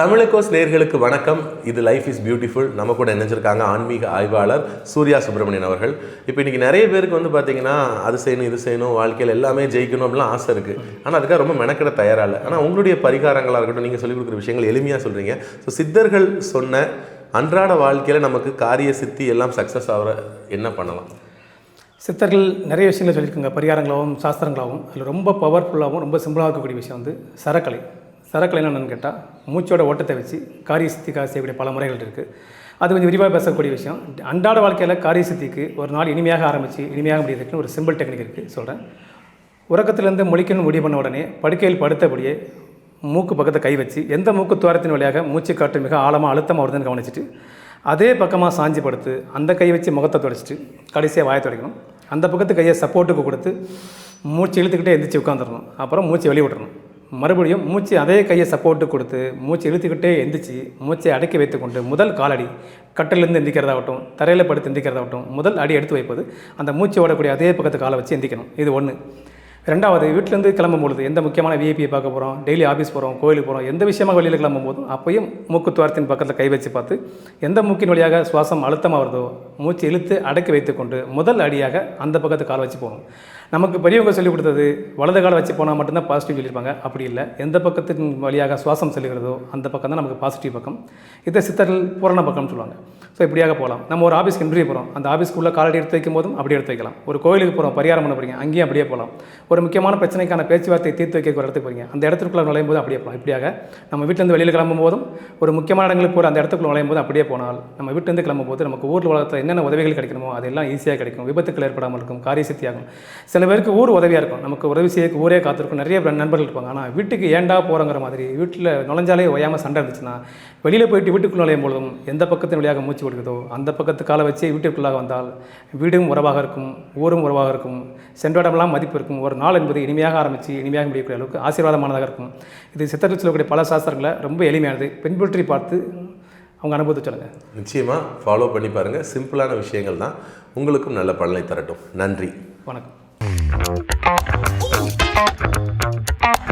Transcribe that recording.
தமிழகோஸ் நேர்களுக்கு வணக்கம். இது லைஃப் இஸ் பியூட்டிஃபுல் நம்ம கூட இணைஞ்சிருக்காங்க ஆன்மீக ஆய்வாளர் சூர்யா சுப்பிரமணியன் அவர்கள். இப்போ இன்றைக்கி நிறைய பேருக்கு வந்து பார்த்தீங்கன்னா அது செய்யணும் இது செய்யணும் வாழ்க்கையில் எல்லாமே ஜெயிக்கணும் அப்படிலாம் ஆசை இருக்குது ஆனால் அதுக்காக ரொம்ப மெனக்கிட தயாராக இல்லை. ஆனால் உங்களுடைய பரிகாரங்களாக இருக்கட்டும் நீங்கள் சொல்லிக் கொடுக்குற விஷயங்கள் எளிமையாக சொல்கிறீங்க ஸோ சித்தர்கள் சொன்ன அன்றாட வாழ்க்கையில் நமக்கு காரிய சித்தி எல்லாம் சக்ஸஸ் ஆகிற என்ன பண்ணலாம்? சித்தர்கள் நிறைய விஷயங்கள் சொல்லியிருக்காங்க. பரிகாரங்களாகவும் சாஸ்திரங்களாகவும். அதில் ரொம்ப பவர்ஃபுல்லாகவும் ரொம்ப சிம்பிளாக இருக்கக்கூடிய விஷயம் வந்து சரக்கலை. சரக்கலை என்னென்னு கேட்டால் மூச்சோட ஓட்டத்தை வச்சு காரிய சித்திக்காக செய்யக்கூடிய பல முறைகள் இருக்குது அது கொஞ்சம் விரிவாக பேசக்கூடிய விஷயம். அன்றாட வாழ்க்கையில் காரிய சித்திக்கு ஒரு நாள் இனிமையாக ஆரம்பித்து இனிமையாக முடியறதுக்குன்னு ஒரு சிம்பிள் டெக்னிக் இருக்குது சொல்கிறேன் உறக்கத்திலேருந்து முழிக்கணும் முடிவு பண்ண உடனே படுக்கையில் படுத்தபடியே மூக்கு பக்கத்தை கை வச்சு எந்த மூக்கு துவாரத்தின் வழியாக மூச்சு காற்று மிக ஆழமாக அழுத்தமாக வருதுன்னு கவனிச்சிட்டு அதே பக்கமாக சாஞ்சி படுத்து அந்த கை வச்சு முகத்தை துடைச்சிட்டு கடைசியாக வாயை துடைக்கணும். அந்த பக்கத்து கையை சப்போர்ட்டுக்கு கொடுத்து மூச்சு இழுத்துக்கிட்டே எந்திரிச்சு உட்காந்துடணும் அப்புறம் மூச்சு வெளியே விட்றணும் மறுபடியும் மூச்சு அதே கையை சப்போர்ட்டு கொடுத்து மூச்சு இழுத்துக்கிட்டே எந்திரிச்சு மூச்சை அடக்கி வைத்துக்கொண்டு முதல் காலடி கட்டிலிருந்து எந்திக்கிறதாகட்டும் தரையில் படுத்து எந்திக்கிறதாகட்டும் முதல் அடி எடுத்து வைப்பது அந்த மூச்சு ஓடக்கூடிய அதே பக்கத்து காலை வச்சு எந்திக்கணும். இது ஒன்று ரெண்டாவது வீட்டிலேருந்து கிளம்பும் பொழுது எந்த முக்கியமான விஐபியை பார்க்க போகிறோம் டெய்லி ஆஃபீஸ் போகிறோம் கோயிலுக்கு போகிறோம் எந்த விஷயமாக வெளியில் கிளம்பும் போதும் அப்போயும் மூக்கு துவாரத்தின் பக்கத்தில் கை வச்சு பார்த்து எந்த மூக்கின் வழியாக சுவாசம் அழுத்தமாக வருதோ மூச்சு இழுத்து அடக்கி வைத்துக்கொண்டு முதல் அடியாக அந்த பக்கத்து கால் வச்சு போகணும். நமக்கு பெரியவங்க சொல்லிக் கொடுத்தது வலது காலை வச்சு போனால் மட்டும்தான் பாசிட்டிவ் சொல்லியிருப்பாங்க. அப்படி இல்லை. எந்த பக்கத்தின் வழியாக சுவாசம் செல்கிறதோ அந்த பக்கம் தான் நமக்கு பாசிட்டிவ் பக்கம். இதை சித்தர்கள் பூரண பக்கம்னு சொல்லுவாங்க. ஸோ இப்படியாக போகலாம். நம்ம ஒரு ஆஃபீஸ்க்கு இன்டர்வியூ போகிறோம் அந்த ஆஃபீஸ்க்குள்ளே காலடி எடுத்து வைக்கும் போதும் அப்படியே எடுத்து வைக்கலாம். ஒரு கோயிலுக்கு போகிறோம் பரிகாரம் பண்ண போகிறீங்க அங்கேயும் அப்படியே போகலாம். ஒரு முக்கியமான பிரச்சனைக்கான பேச்சுவார்த்தை தீர்த்து வைக்க ஒரு இடத்துக்கு போகிறீங்க அந்த இடத்துக்குள்ள நுழையும் போது அப்படியே போகலாம். இப்படியாக நம்ம வீட்டிலேருந்து வெளியில் கிளம்பும் போதும் ஒரு முக்கியமான இடங்களுக்கு போகிற அந்த இடத்துக்குள்ள நுழையும் போது அப்படியே போனால் நம்ம வீட்டிலேருந்து கிளம்பும் போது நமக்கு ஊரில் உலகத்தில் என்னென்ன உதவிகள் கிடைக்கணுமோ அதெல்லாம் ஈஸியாக கிடைக்கும். விபத்துக்கள் ஏற்படாமல் இருக்கும் காரிய சக்தியாகும் சில பேருக்கு ஊர் உதவியாக இருக்கும். நமக்கு உதவி செய்ய ஊரே காத்திருக்கும். நிறைய நண்பர்கள் இருப்பாங்க. ஆனால் வீட்டுக்கு ஏண்டா போகிறங்கிற மாதிரி வீட்டில் நுழைஞ்சாலே ஓயாமல் சண்டை இருந்துச்சுன்னா வெளியில் போயிட்டு வீட்டுக்குள்ள நுழையும் பொழுதும் எந்த பக்கத்தின் வழியாக மூச்சு விடுக்குதோ அந்த பக்கத்து காலை வச்சு வீட்டுக்குள்ளாக வந்தால் வீடும் உறவாக இருக்கும் ஊரும் உறவாக இருக்கும். சென்ற இடமெல்லாம் மதிப்பு இருக்கும். ஒரு நாள் என்பது இனிமையாக ஆரம்பித்து இனிமையாக முடியக்கூடிய அளவுக்கு ஆசீர்வாதமானதாக இருக்கும். இது சித்தர்கள் சொல்லக்கூடிய பல சாஸ்திரங்களை ரொம்ப எளிமையானது. பின்பற்றி பார்த்து அவங்க அனுபவத்தை சொல்லுங்கள் நிச்சயமாக ஃபாலோ பண்ணி பாருங்கள் சிம்பிளான விஷயங்கள் தான். உங்களுக்கும் நல்ல பலனை தரட்டும். நன்றி. வணக்கம்.